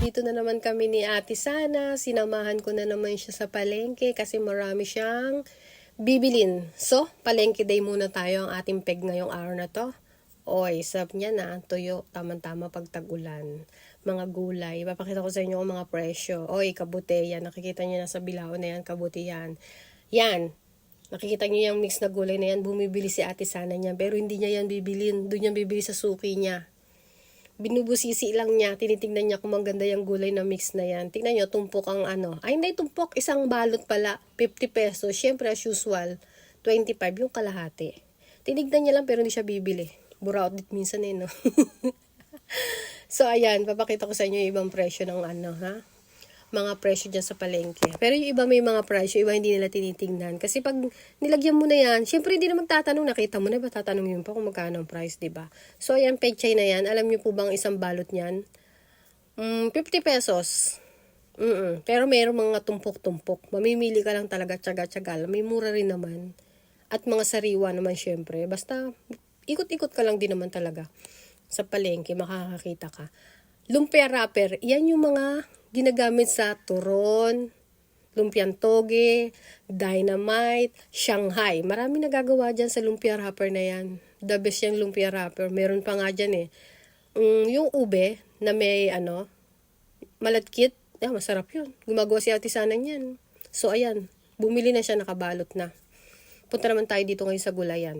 Nandito na naman kami ni Ate Sana. Sinamahan ko na naman siya sa palengke kasi marami siyang bibilin. So, palengke day muna tayo ang ating peg ngayong araw na to. Oy, sarap niya na. Tuyo, tamang-tama pag tag-ulan. Mga gulay. Papakita ko sa inyo ang mga presyo. Oy, kabute yan. Nakikita niyo na sa bilao na yan, kabute yan. Yan. Nakikita niyo yung mix na gulay na yan. Bumibili si ate sana niya. Pero hindi niya yan bibilin. Doon niya bibili sa suki niya binubusisi lang niya, tinitingnan niya kung maganda yung gulay na mix na yan. Tingnan niyo, tumpok ang ano. Ay, hindi tumpok, isang balot pala, 50 pesos. Siyempre, as usual, 25 yung kalahati. Tinignan niya lang pero hindi siya bibili. Bura out dit minsan eh, no? so, ayan, papakita ko sa inyo yung ibang presyo ng ano, ha? Mga presyo dyan sa palengke. Pero yung iba may mga presyo, iba hindi nila tinitingnan. Kasi pag nilagyan mo na yan, syempre hindi na magtatanong, nakita mo na ba, tatanong yun pa kung magkano ang price, ba? So, ayan, pechay na yan. Alam niyo po bang isang balot niyan? Mm, 50 pesos. Mm Pero mayroong mga tumpok-tumpok. Mamimili ka lang talaga, tsaga-tsaga. May mura rin naman. At mga sariwa naman syempre. Basta, ikot-ikot ka lang din naman talaga. Sa palengke, makakakita ka. Lumpia wrapper, yan yung mga ginagamit sa turon, lumpiang toge, dynamite, Shanghai. Marami nagagawa dyan sa lumpia wrapper na yan. The best yung lumpia wrapper. Meron pa nga dyan eh. Mm, yung ube na may ano, malatkit, ah, masarap yun. Gumagawa si ate sana niyan. So ayan, bumili na siya nakabalot na. Punta naman tayo dito ngayon sa gulayan.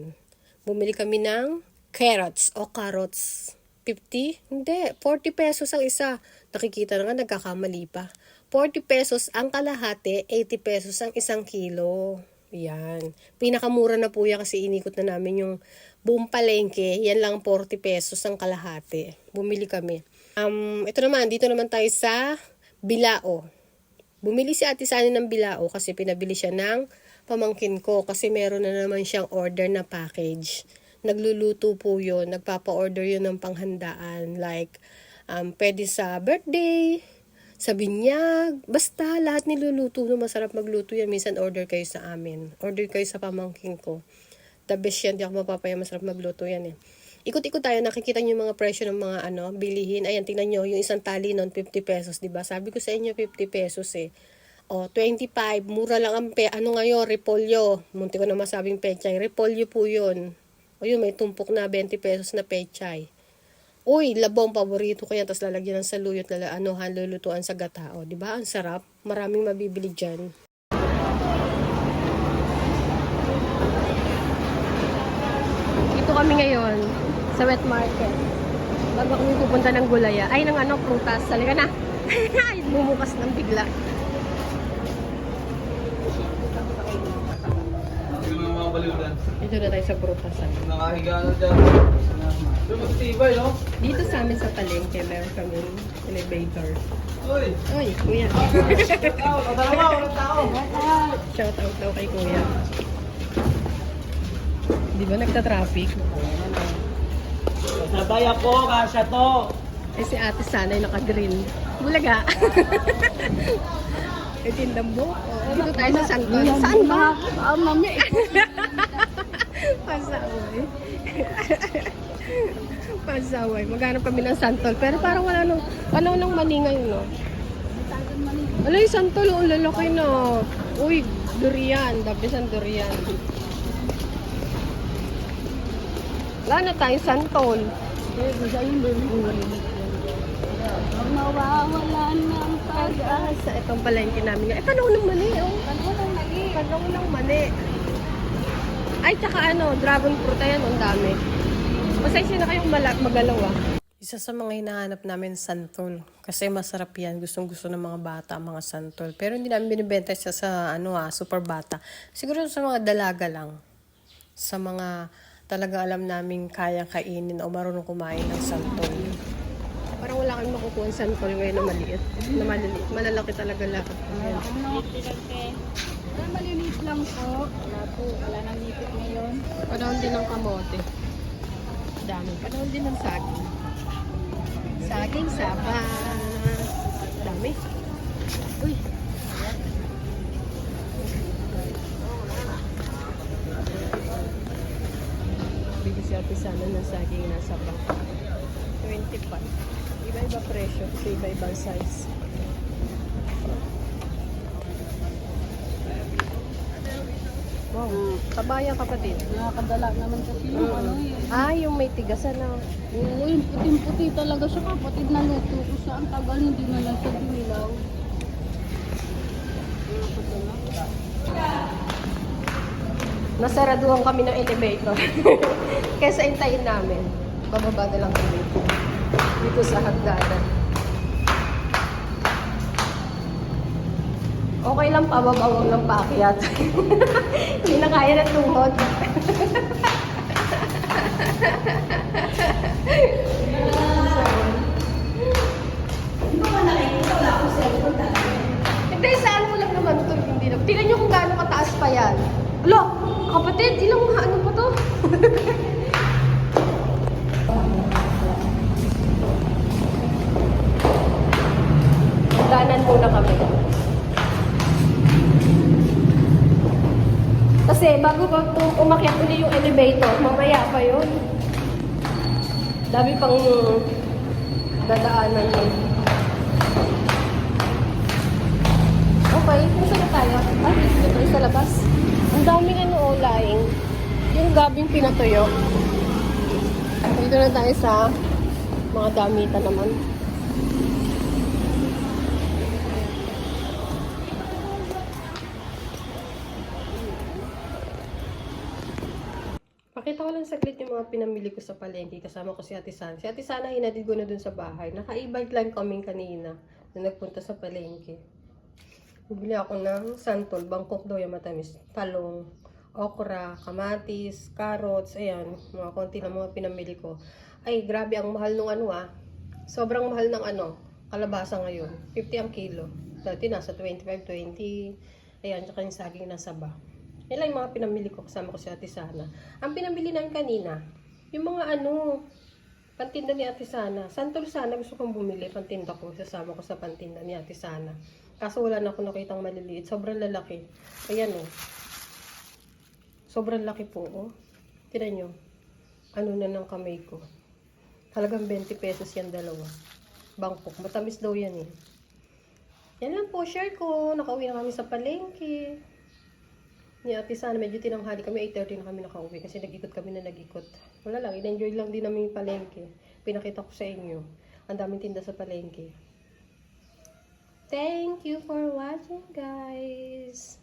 Bumili kami ng carrots o carrots. 50? Hindi, 40 pesos ang isa. Nakikita na nga, nagkakamali pa. 40 pesos ang kalahati, 80 pesos ang isang kilo. Yan. Pinakamura na po yan kasi inikot na namin yung buong palengke. Yan lang 40 pesos ang kalahati. Bumili kami. Um, ito naman, dito naman tayo sa Bilao. Bumili si Ate Sani ng Bilao kasi pinabili siya ng pamangkin ko kasi meron na naman siyang order na package nagluluto po yun, nagpapa-order yun ng panghandaan. Like, um, pwede sa birthday, sa binyag, basta lahat niluluto no, masarap magluto yan. Minsan order kayo sa amin. Order kayo sa pamangking ko. The best yan, di ako mapapaya, masarap magluto yan eh. Ikot-ikot tayo, nakikita niyo yung mga presyo ng mga ano, bilihin. Ayan, tingnan niyo, yung isang tali noon, 50 pesos, di ba? Sabi ko sa inyo, 50 pesos eh. O, 25, mura lang ang pe, ano ngayon, repolyo. Munti ko na masabing pechay, repolyo po yun. O yun, may tumpok na 20 pesos na pechay. Uy, labong paborito ko yan. Tapos lalagyan ng saluyot na ano, lulutuan sa gatao. Di ba? Ang sarap. Maraming mabibili dyan. Dito kami ngayon sa wet market. Bago kami pupunta ng gulaya. Ay, ng ano, prutas. Halika na. Bumukas ng bigla. Yung mga mga baliwdan. Dito na tayo sa prutasan. Nakahiga na dyan. Yung magtibay, no? Dito sa amin sa palengke, meron kami elevator. Uy! Uy, kuya. Tao, dalawa, walang tao. Shout out daw kay kuya. Di ba nagta-traffic? Sabay ako, kasya to. Eh si ate sana ay naka-green. Bulaga. Eh tindambo. Dito tayo sa Santol. Saan ba? Ah, mami. Pasaway. Pasaway. Maghanap kami ng Santol. Pero parang wala nung, panahon ng mani ngayon, no? Wala yung Santol, oh, lalaki na. Uy, durian. Dabis ang durian. Wala na tayong Santol. Eh, gusto yung Mawawala ng pag-asa. Sa itong palengke namin. Eh, panahon ng mani, oh. Ano nang mali? Panahon ng mani. Ay, tsaka ano, dragon fruit. Ayan, ang dami. Pasensya na kayong magalaw ah. Isa sa mga hinahanap namin, santol. Kasi masarap yan. Gustong gusto ng mga bata, ang mga santol. Pero hindi namin binibenta siya sa ano ah, super bata. Siguro sa mga dalaga lang. Sa mga talaga alam namin kayang kainin o marunong kumain ng santol. Parang wala kami makukuha ng santol ngayon na maliit. Na maliliit. Malalaki talaga lahat. Ayan. Ah, maliliit lang po. Wala po. Wala nang nipit ngayon. Panahon din ng kamote. Dami. Panahon din ng saging. Saging saba. Dami. Uy. Bigyan si Ate sana ng saging nasa bang. 25. Iba-iba presyo kasi iba-ibang size. Wow, kabayan kapatid. Nakakadala naman kasi yung ano eh. Ah, yung may tigasan na. Oo, yung puting-puti talaga siya kapatid na luto ko siya. Ang tagal hindi na lang siya dinilaw. Nakakadala. Nasaraduhan kami ng elevator. Kesa intayin namin. Bababa na lang kami. Dito sa hagdanan. Okay lang pababa, huwag lang paakyat. Hindi na kaya ng tuhod. Hindi, saan mo lang naman ito. Hindi na. Tingnan nyo kung gaano kataas pa yan. Lo, kapatid, ilang ano pa to? bago ba ito umakyat uli yung elevator, mamaya pa yun. Dami pang dadaanan yun. Okay, kung na tayo? Ah, dito tayo sa labas. Ang daming ano, oh, laing. Yung gabing pinatuyo. Dito na tayo sa mga damitan naman. Pakita ko lang saglit yung mga pinamili ko sa palengke kasama ko si Ate Sana. Si Ate Sana hinatid ko na dun sa bahay. Naka-e-bike lang kaming kanina na nagpunta sa palengke. Bibili ako ng santol, bangkok daw yung matamis, talong, okra, kamatis, carrots, ayan, mga konti na mga pinamili ko. Ay, grabe ang mahal nung ano ah. Sobrang mahal ng ano, kalabasa ngayon. 50 ang kilo. Dati nasa 25, 20. Ayan, tsaka yung saging nasa ba. Yan lang yung mga pinamili ko kasama ko si Ate Sana. Ang pinamili namin kanina, yung mga ano, pantinda ni Ate Sana. Santol sana gusto kong bumili, pantinda ko, sasama ko sa pantinda ni Ate Sana. Kaso wala na ako nakitang maliliit. Sobrang lalaki. Ayan oh. Sobrang laki po oh. Tinan nyo. Ano na ng kamay ko. Talagang 20 pesos yan dalawa. Bangkok. Matamis daw yan eh. Yan lang po, share ko. Nakauwi na kami sa palengke. Ni Ate Sana, medyo tinanghali kami. 8.30 na kami nakauwi kasi nag-ikot kami na nag-ikot. Wala lang, in-enjoy lang din namin yung palengke. Pinakita ko sa inyo. Ang daming tinda sa palengke. Thank you for watching, guys.